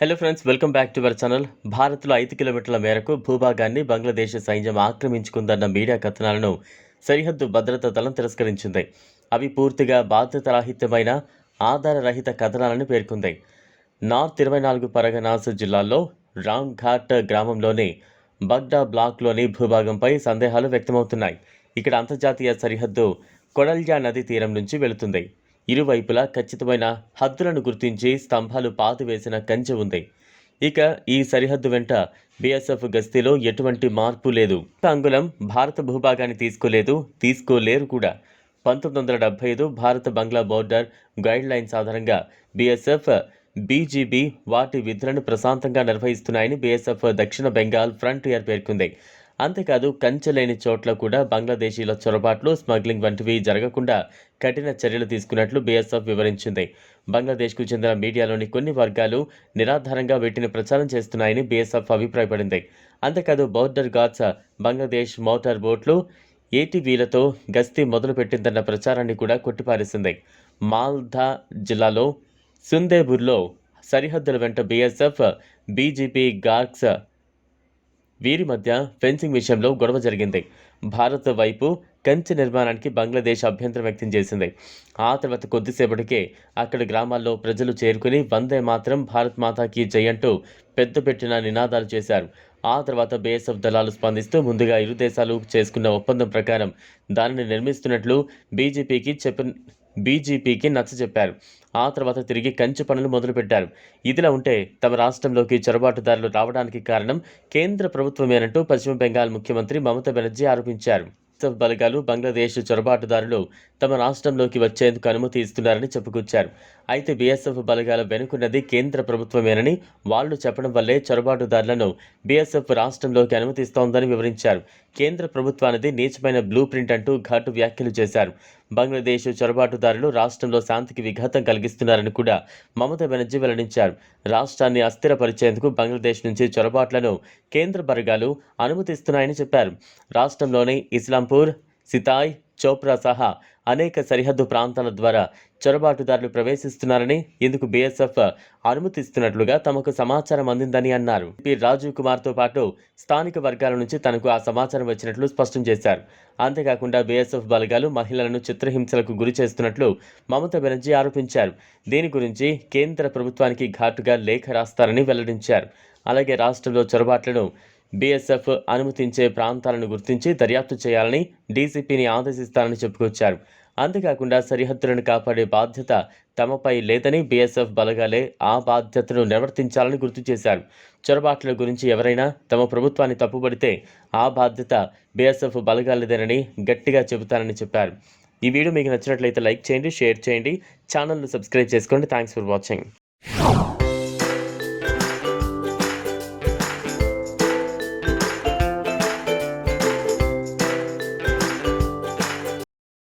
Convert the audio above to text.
Hello friends welcome back to our channel భారత్లో ఐదు కిలోమీటర్ల మేరకు భూభాగాన్ని బంగ్లాదేశ్ సైన్యం ఆక్రమించుకుందన్న మీడియా కథనాలను సరిహద్దు భద్రతా దళం తిరస్కరించింది. అవి పూర్తిగా బాధ్యతారాహిత్యమైన ఆధారరహిత కథనాలని పేర్కొంది. నార్త్ ఇరవై నాలుగు పరగనాస్ జిల్లాలో రామ్ ఘాట్ గ్రామంలోని బగ్డా బ్లాక్లోని భూభాగంపై సందేహాలు వ్యక్తమవుతున్నాయి. ఇక్కడ అంతర్జాతీయ సరిహద్దు కొడల్జా నది తీరం నుంచి వెళుతుంది. ఇరువైపులా ఖచ్చితమైన హద్దులను గుర్తించి స్తంభాలు పాతివేసిన కంచె ఉంది. ఇక ఈ సరిహద్దు వెంట బీఎస్ఎఫ్ గస్తీలో ఎటువంటి మార్పు లేదు. అంగుళం భారత భూభాగాన్ని తీసుకోలేదు తీసుకోలేరు కూడా. పంతొమ్మిది వందల డెబ్బై ఐదు భారత బంగ్లా బోర్డర్ గైడ్ లైన్స్ ఆధారంగా బీఎస్ఎఫ్ బీజీబీ వాటి విధులను ప్రశాంతంగా నిర్వహిస్తున్నాయని బీఎస్ఎఫ్ దక్షిణ బెంగాల్ ఫ్రంటియర్ పేర్కొంది. అంతేకాదు కంచె లేని చోట్ల కూడా బంగ్లాదేశీల చొరబాట్లు స్మగ్లింగ్ వంటివి జరగకుండా కఠిన చర్యలు తీసుకున్నట్లు బీఎస్ఎఫ్ వివరించింది. బంగ్లాదేశ్కు చెందిన మీడియాలోని కొన్ని వర్గాలు నిరాధారంగా వీటిని ప్రచారం చేస్తున్నాయని బీఎస్ఎఫ్ అభిప్రాయపడింది. అంతేకాదు బోర్డర్ గార్డ్స్ బంగ్లాదేశ్ మోటార్ బోట్లు ఏటీవీలతో గస్తీ మొదలుపెట్టిందన్న ప్రచారాన్ని కూడా కొట్టిపారేసింది. మాల్దా జిల్లాలో సుందేబుర్లో సరిహద్దుల వెంట బీఎస్ఎఫ్ బీజేపీ గార్క్స్ వీరి మధ్య ఫెన్సింగ్ విషయంలో గొడవ జరిగింది. భారత్ వైపు కంచె నిర్మాణానికి బంగ్లాదేశ్ అభ్యంతరం వ్యక్తం చేసింది. ఆ తర్వాత కొద్దిసేపటికే అక్కడి గ్రామాల్లో ప్రజలు చేరుకుని వందే మాత్రం భారత్ మాతాకి జయంటూ పెద్ద పెట్టిన నినాదాలు చేశారు. ఆ తర్వాత బీఎస్ఎఫ్ దళాలు స్పందిస్తూ ముందుగా ఇరు దేశాలు చేసుకున్న ఒప్పందం ప్రకారం దానిని నిర్మిస్తున్నట్లు బీజేపీకి చెప్ప బీజేపీకి నచ్చజెప్పారు ఆ తర్వాత తిరిగి కంచె పనులు మొదలుపెట్టారు. ఇదిలా ఉంటే తమ రాష్ట్రంలోకి చొరబాటుదారులు రావడానికి కారణం కేంద్ర ప్రభుత్వమేనంటూ పశ్చిమ బెంగాల్ ముఖ్యమంత్రి మమతా బెనర్జీ ఆరోపించారు. బలగాలు బంగ్లాదేశ్ చొరబాటుదారులు తమ రాష్ట్రంలోకి వచ్చేందుకు అనుమతి ఇస్తున్నారని చెప్పుకొచ్చారు. అయితే బీఎస్ఎఫ్ బలగాల వెనుకున్నది కేంద్ర ప్రభుత్వమేనని వాళ్ళు చెప్పడం వల్లే చొరబాటుదారులను బీఎస్ఎఫ్ రాష్ట్రంలోకి అనుమతిస్తోందని వివరించారు. కేంద్ర ప్రభుత్వానిది నీచమైన బ్లూ ప్రింట్ అంటూ ఘాటు వ్యాఖ్యలు చేశారు. బంగ్లాదేశ్ చొరబాటుదారులు రాష్ట్రంలో శాంతికి విఘాతం కలిగిస్తున్నారని కూడా మమతా బెనర్జీ వెల్లడించారు. రాష్ట్రాన్ని అస్థిరపరిచేందుకు బంగ్లాదేశ్ నుంచి చొరబాట్లను కేంద్ర బర్గాలు అనుమతిస్తున్నాయని చెప్పారు. రాష్ట్రంలోని ఇస్లాంపూర్ సితాయ్ చోప్రా సహా అనేక సరిహద్దు ప్రాంతాల ద్వారా చొరబాటుదారులు ప్రవేశిస్తున్నారని ఇందుకు బీఎస్ఎఫ్ అనుమతిస్తున్నట్లుగా తమకు సమాచారం అందిందని అన్నారు. పి. రాజీవ్ కుమార్తో పాటు స్థానిక వర్గాల నుంచి తనకు ఆ సమాచారం వచ్చినట్లు స్పష్టం చేశారు. అంతేకాకుండా బీఎస్ఎఫ్ బలగాలు మహిళలను చిత్రహింసలకు గురి చేస్తున్నట్లు మమతా బెనర్జీ ఆరోపించారు. దీని గురించి కేంద్ర ప్రభుత్వానికి ఘాటుగా లేఖ రాస్తారని వెల్లడించారు. అలాగే రాష్ట్రంలో చొరబాట్లను బీఎస్ఎఫ్ అనుమతించే ప్రాంతాలను గుర్తించి దర్యాప్తు చేయాలని డీసీపీని ఆదేశిస్తారని చెప్పుకొచ్చారు. అంతేకాకుండా సరిహద్దులను కాపాడే బాధ్యత తమపై లేదని బీఎస్ఎఫ్ బలగాలే ఆ బాధ్యతను నిర్వర్తించాలని గుర్తు చేశారు. చొరబాట్ల గురించి ఎవరైనా తమ ప్రభుత్వాన్ని తప్పుబడితే ఆ బాధ్యత బీఎస్ఎఫ్ బలగాలేదేనని గట్టిగా చెబుతారని చెప్పారు. ఈ వీడియో మీకు నచ్చినట్లయితే లైక్ చేయండి షేర్ చేయండి ఛానల్ను సబ్స్క్రైబ్ చేసుకోండి. Thanks for watching.